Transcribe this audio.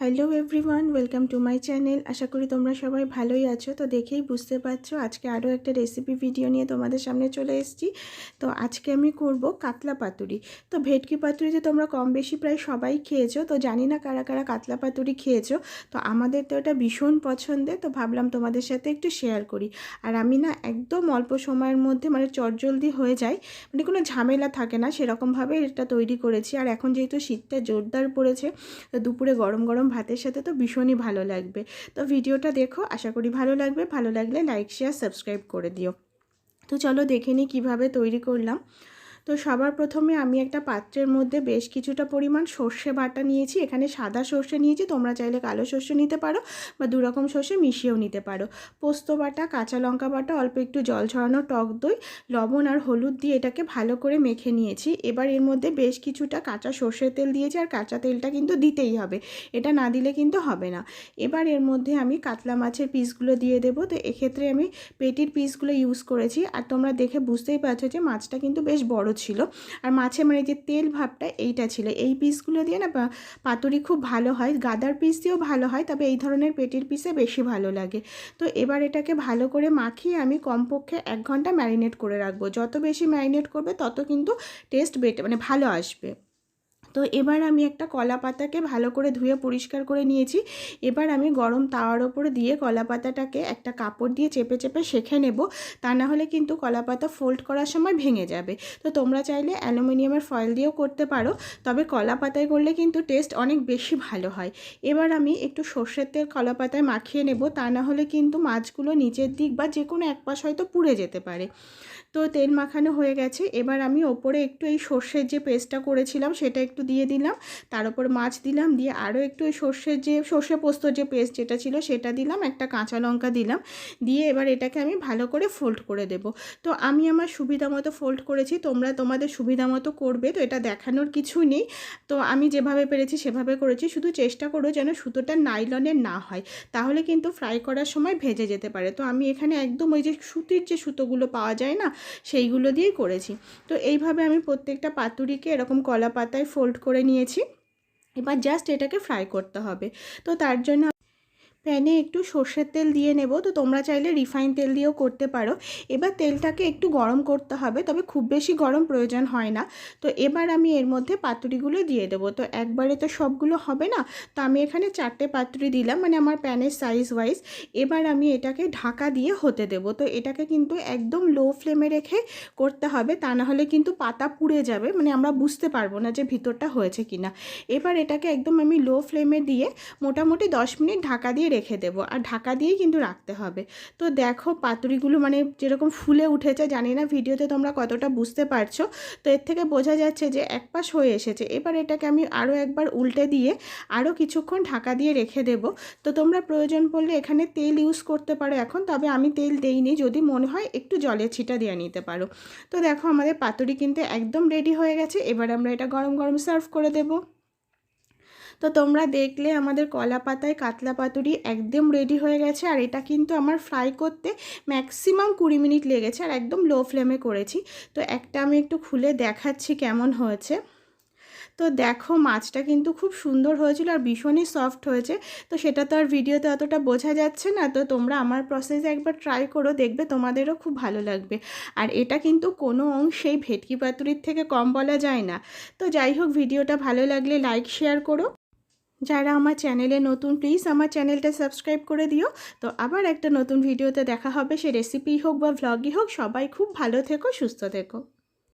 Hello everyone welcome to my channel আশা করি তোমরা সবাই ভালোই আছো। তো দেখেই বুঝতে পারছ, আজকে আরও একটা রেসিপি ভিডিও নিয়ে তোমাদের সামনে চলে এসেছি। তো আজকে আমি করব কাতলা পাতুরি। তো ভেটকি পাতুরি যে তোমরা কম বেশি প্রায় সবাই খেয়েছো, তো জানি না কারা কারা কাতলা পাতুরি খেয়েছো। তো আমাদের তো এটা ভীষণ পছন্দের, তো ভাবলাম তোমাদের সাথে একটু শেয়ার করি। আর আমি না একদম অল্প সময়ের মধ্যে মানে চটজলদি হয়ে যায় মানে কোনো ঝামেলা থাকে না, সেরকমভাবে এটা তৈরি করেছি। আর এখন যেহেতু শীতটা জোরদার পড়েছে, তো দুপুরে গরম গরম ভাতের সাথে তো ভীষণই ভালো লাগবে। তো ভিডিওটা দেখো, আশা করি ভালো লাগবে। ভালো লাগলে লাইক শেয়ার সাবস্ক্রাইব করে দিও। তো চলো দেখে নিই কীভাবে তৈরি করলাম। তো সবার প্রথমে আমি একটা পাত্রের মধ্যে বেশ কিছুটা পরিমাণ সর্ষে বাটা নিয়েছি। এখানে সাদা সর্ষে নিয়েছি, তোমরা চাইলে কালো সর্ষে নিতে পারো বা দুরকম সর্ষে মিশিয়েও নিতে পারো। পোস্ত বাটা, কাঁচা লঙ্কা বাটা, অল্প একটু জল ছড়ানো টক দই, লবণ আর হলুদ দিয়ে এটাকে ভালো করে মেখে নিয়েছি। এবার এর মধ্যে বেশ কিছুটা কাঁচা সর্ষের তেল দিয়েছি আর কাঁচা তেলটা কিন্তু দিতেই হবে, এটা না দিলে কিন্তু হবে না। এবার এর মধ্যে আমি কাতলা মাছের পিসগুলো দিয়ে দেবো, তো এক্ষেত্রে আমি পেটির পিসগুলো ইউজ করেছি। আর তোমরা দেখে বুঝতেই পারছ যে মাছটা কিন্তু বেশ বড় ছিল। আর মাছে মানে যে তেল ভাবটা এইটা ছিল। এই পিসগুলো দিয়ে না পাতুরি খুব ভালো হয়। গাদার পিস দিয়েও ভালো হয়, তবে এই ধরনের পেটির পিসে বেশি ভালো লাগে। তো এবার এটাকে ভালো করে মাখিয়ে আমি কমপক্ষে এক ঘণ্টা ম্যারিনেট করে রাখব। যত বেশি ম্যারিনেট করবে, তত কিন্তু টেস্ট বেটে মানে ভালো আসবে। তো এবার আমি একটা কলা পাতাকে ভালো করে ধুয়ে পরিষ্কার করে নিয়েছি। এবার আমি গরম তাওয়ার ওপরে দিয়ে কলা পাতাটাকে একটা কাপড় দিয়ে চেপে চেপে শেখে নেব। তা না হলে কিন্তু কলা পাতা ফোল্ড করার সময় ভেঙে যাবে। তো তোমরা চাইলে অ্যালুমিনিয়ামের ফয়েল দিয়েও করতে পারো। তবে কলা পাতায় করলে কিন্তু টেস্ট অনেক বেশি ভালো হয়। এবার আমি একটু সর্ষের তেল কলা পাতায় মাখিয়ে নেব। তা না হলে কিন্তু মাছগুলো নিচের দিক বা যে কোনো এক পাশ হয়তো পুড়ে যেতে পারে। তো তেল মাখানো হয়ে গেছে। এবার আমি ওপরে একটু এই সর্ষের যে পেস্টটা করেছিলাম, সেটা একটু দিয়ে দিলাম। তার উপর মাছ দিলাম, দিয়ে আরও একটু ওই সর্ষের যে, সর্ষে পোস্তর যে পেস্ট যেটা ছিল, সেটা দিলাম, একটা কাঁচা লঙ্কা দিলাম। দিয়ে এবার এটাকে আমি ভালো করে ফোল্ড করে দেব। তো আমি আমার সুবিধা মতো ফোল্ড করেছি, তোমরা তোমাদের সুবিধা মতো করবে, তো এটা দেখানোর কিছু নেই। তো আমি যেভাবে পেরেছি, সেভাবে করেছি। শুধু চেষ্টা করো যেন সুতোটা নাইলনের না হয়, তাহলে কিন্তু ফ্রাই করার সময় ভেজে যেতে পারে। তো আমি এখানে একদম ওই যে সুতির যে সুতোগুলো পাওয়া যায় না সেইগুলো দিয়েই করেছি। তো এইভাবে আমি প্রত্যেকটা পাতুরিকে এরকম কলা পাতায় ফোল্ড করে নিয়েছি। এবার জাস্ট এটাকে ফ্রাই করতে হবে। তো তার জন্য প্যানে একটু সর্ষের তেল দিয়ে নেব। তো তোমরা চাইলে রিফাইন তেল দিয়েও করতে পারো। এবার তেলটাকে একটু গরম করতে হবে, তবে খুব বেশি গরম প্রয়োজন হয় না। তো এবার আমি এর মধ্যে পাতুরিগুলো দিয়ে দেবো। তো একবারে তো সবগুলো হবে না? তো আমি এখানে চারটে পাতুরি দিলাম মানে আমার প্যানের সাইজ ওয়াইজ এবার আমি এটাকে ঢাকা দিয়ে হতে দেব। তো এটাকে কিন্তু একদম লো ফ্লেমে রেখে করতে হবে, তা না হলে কিন্তু পাতা পুড়ে যাবে। মানে আমরা বুঝতে পারব না যে ভিতরটা হয়েছে কিনা। এবার এটাকে একদম আমি লো ফ্লেমে দিয়ে মোটামুটি দশ মিনিট ঢাকা দিয়ে রেখে দেবো। আর ঢাকা দিয়েই কিন্তু রাখতে হবে। তো দেখো পাতুরিগুলো মানে যেরকম ফুলে উঠেছে, জানি না ভিডিওতে তোমরা কতটা বুঝতে পারছ। তো এর থেকে বোঝা যাচ্ছে যে এক পাশ হয়ে এসেছে। এবার এটাকে আমি আরও একবার উল্টে দিয়ে আরও কিছুক্ষণ ঢাকা দিয়ে রেখে দেব। তো তোমরা প্রয়োজন পড়লে এখানে তেল ইউজ করতে পারো এখন, তবে আমি তেল দেইনি। যদি মনে হয় একটু জলের ছিটা দিয়ে নিতে পারো। তো দেখো আমাদের পাতুরি কিন্তু একদম রেডি হয়ে গেছে। এবার আমরা এটা গরম গরম সার্ভ করে দেবো। তো তোমরা দেখলে আমাদের কলা পাতায় কাতলা পাতুরি একদম রেডি হয়ে গেছে, আর এটা কিন্তু আমার ফ্রাই করতে ম্যাক্সিমাম কুড়ি মিনিট লেগেছে, আর একদম লো ফ্লেমে করেছি। তো একটা আমি একটু খুলে দেখাচ্ছি কেমন হয়েছে। তো দেখো মাছটা কিন্তু খুব সুন্দর হয়েছিল আর ভীষণই সফট হয়েছে। তো সেটা তো আর ভিডিওতে অতটা বোঝা যাচ্ছে না, তো তোমরা আমার প্রসেসে একবার ট্রাই করো, দেখবে তোমাদেরও খুব ভালো লাগবে। আর এটা কিন্তু কোনো অংশেই ভেটকি পাতুরির থেকে কম বলা যায় না। তো যাই হোক, ভিডিওটা ভালো লাগলে লাইক শেয়ার করো। যারা আমার চ্যানেলে নতুন প্লিজ আমার চ্যানেলটা সাবস্ক্রাইব করে দিও। তো আবার একটা নতুন ভিডিওতে দেখা হবে। সে রেসিপি হোক বা ভ্লগই হোক, সবাই খুব ভালো থেকো, সুস্থ থেকো।